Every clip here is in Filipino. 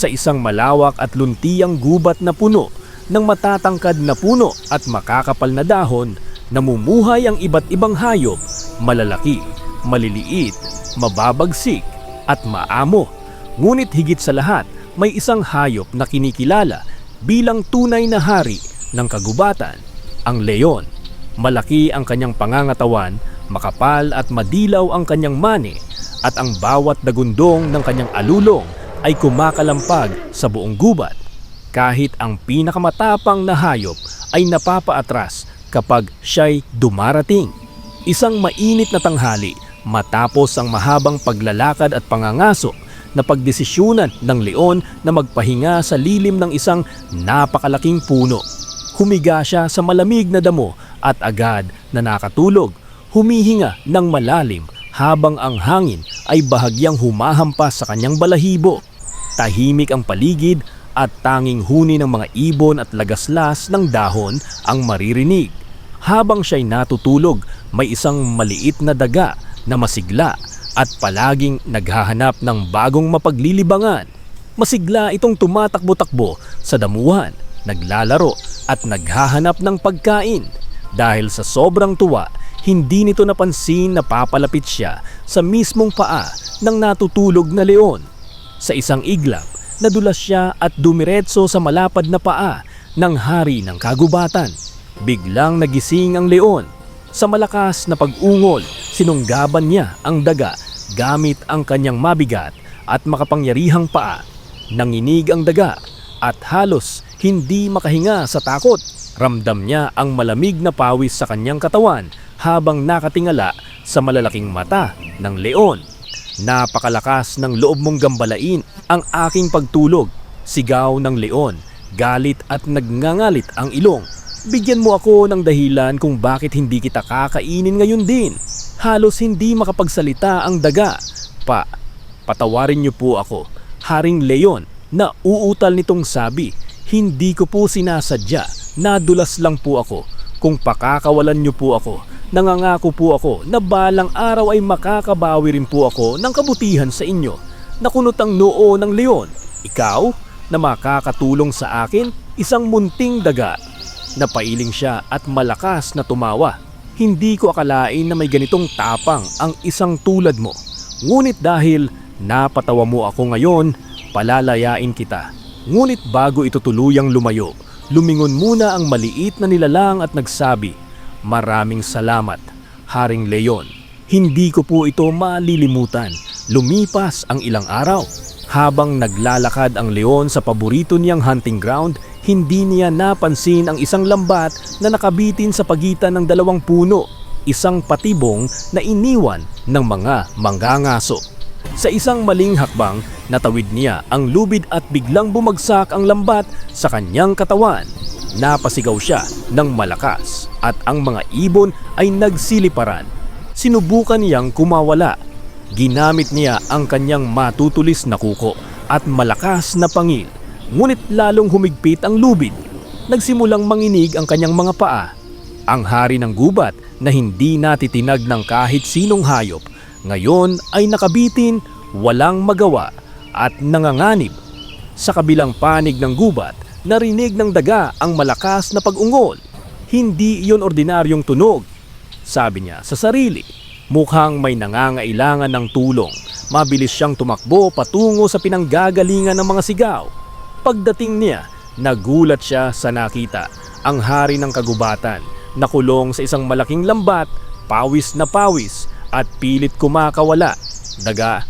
sa isang malawak at luntiyang gubat na puno ng matatangkad na puno at makakapal na dahon, namumuhay ang iba't ibang hayop, malalaki, maliliit, mababagsik, at maamo. Ngunit higit sa lahat, may isang hayop na kinikilala bilang tunay na hari ng kagubatan, ang leon. Malaki ang kanyang pangangatawan, makapal at madilaw ang kanyang mani, at ang bawat dagundong ng kanyang alulong ay kumakalampag sa buong gubat. Kahit ang pinakamatapang na hayop ay napapaatras kapag siya'y dumarating. Isang mainit na tanghali matapos ang mahabang paglalakad at pangangaso na pagdesisyunan ng leon na magpahinga sa lilim ng isang napakalaking puno. Humiga siya sa malamig na damo at agad na nakatulog, humihinga ng malalim habang ang hangin ay bahagyang humahampas sa kanyang balahibo. Tahimik ang paligid at tanging huni ng mga ibon at lagaslas ng dahon ang maririnig. Habang siya'y natutulog, may isang maliit na daga na masigla at palaging naghahanap ng bagong mapaglilibangan. Masigla itong tumatakbo-takbo sa damuhan, naglalaro at naghahanap ng pagkain. Dahil sa sobrang tuwa, hindi nito napansin na papalapit siya sa mismong paa ng natutulog na leon. Sa isang iglap, nadulas siya at dumiretso sa malapad na paa ng hari ng kagubatan. Biglang nagising ang leon. Sa malakas na pag-ungol, sinunggaban niya ang daga gamit ang kanyang mabigat at makapangyarihang paa. Nanginig ang daga at halos hindi makahinga sa takot. Ramdam niya ang malamig na pawis sa kanyang katawan habang nakatingala sa malalaking mata ng leon. Napakalakas ng loob mong gambalain ang aking pagtulog. Sigaw ng leon, galit at nagngangalit ang ilong. Bigyan mo ako ng dahilan kung bakit hindi kita kakainin ngayon din. Halos hindi makapagsalita ang daga. Pa, patawarin niyo po ako, Haring Leon, na uutal nitong sabi. Hindi ko po sinasadya, nadulas lang po ako. Kung pakakawalan niyo po ako, nangangako po ako na balang araw ay makakabawi rin po ako ng kabutihan sa inyo. Nakunot ang noo ng leon. Ikaw, na makakatulong sa akin, isang munting daga. Napailing siya at malakas na tumawa. Hindi ko akalain na may ganitong tapang ang isang tulad mo. Ngunit dahil napatawa mo ako ngayon, palalayain kita. Ngunit bago ito tuluyang lumayo, lumingon muna ang maliit na nilalang at nagsabi, Maraming salamat, Haring Leon. Hindi ko po ito malilimutan. Lumipas ang ilang araw. Habang naglalakad ang leon sa paborito niyang hunting ground, hindi niya napansin ang isang lambat na nakabitin sa pagitan ng dalawang puno, isang patibong na iniwan ng mga manggangaso. Sa isang maling hakbang, natawid niya ang lubid at biglang bumagsak ang lambat sa kanyang katawan. Napasigaw siya ng malakas at ang mga ibon ay nagsiliparan. Sinubukan niyang kumawala. Ginamit niya ang kanyang matutulis na kuko at malakas na pangil. Ngunit lalong humigpit ang lubid. Nagsimulang manginig ang kanyang mga paa. Ang hari ng gubat na hindi natitinag ng kahit sinong hayop ngayon ay nakabitin, walang magawa at nanganganib. Sa kabilang panig ng gubat, narinig ng daga ang malakas na pag-ungol. Hindi iyon ordinaryong tunog. Sabi niya sa sarili, mukhang may nangangailangan ng tulong. Mabilis siyang tumakbo patungo sa pinanggagalingan ng mga sigaw. Pagdating niya, nagulat siya sa nakita ang hari ng kagubatan nakulong sa isang malaking lambat, pawis na pawis at pilit kumakawala. Daga,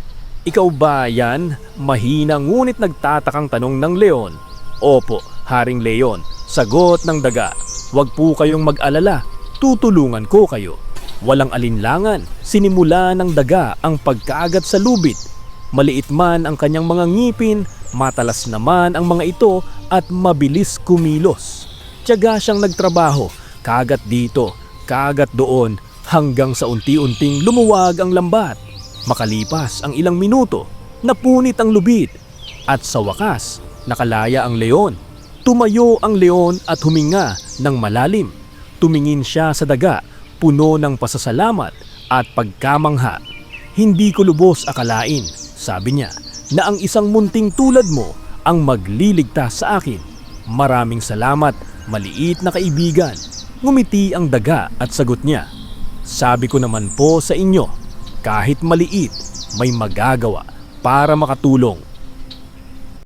ikaw ba yan? Mahina ngunit nagtatakang tanong ng leon. Opo, Haring Leon, sagot ng daga. Huwag po kayong mag-alala, tutulungan ko kayo. Walang alinlangan, sinimula ng daga ang pagkaagat sa lubid. Maliit man ang kanyang mga ngipin, matalas naman ang mga ito at mabilis kumilos. Tiyaga siyang nagtrabaho, kagat dito, kagat doon, hanggang sa unti-unting lumuwag ang lambat. Makalipas ang ilang minuto, napunit ang lubid. At sa wakas, nakalaya ang leon. Tumayo ang leon at huminga ng malalim. Tumingin siya sa daga, puno ng pasasalamat at pagkamangha. Hindi ko lubos akalain, sabi niya, na ang isang munting tulad mo ang magliligtas sa akin. Maraming salamat, maliit na kaibigan. Ngumiti ang daga at sagot niya. Sabi ko naman po sa inyo, kahit maliit, may magagawa para makatulong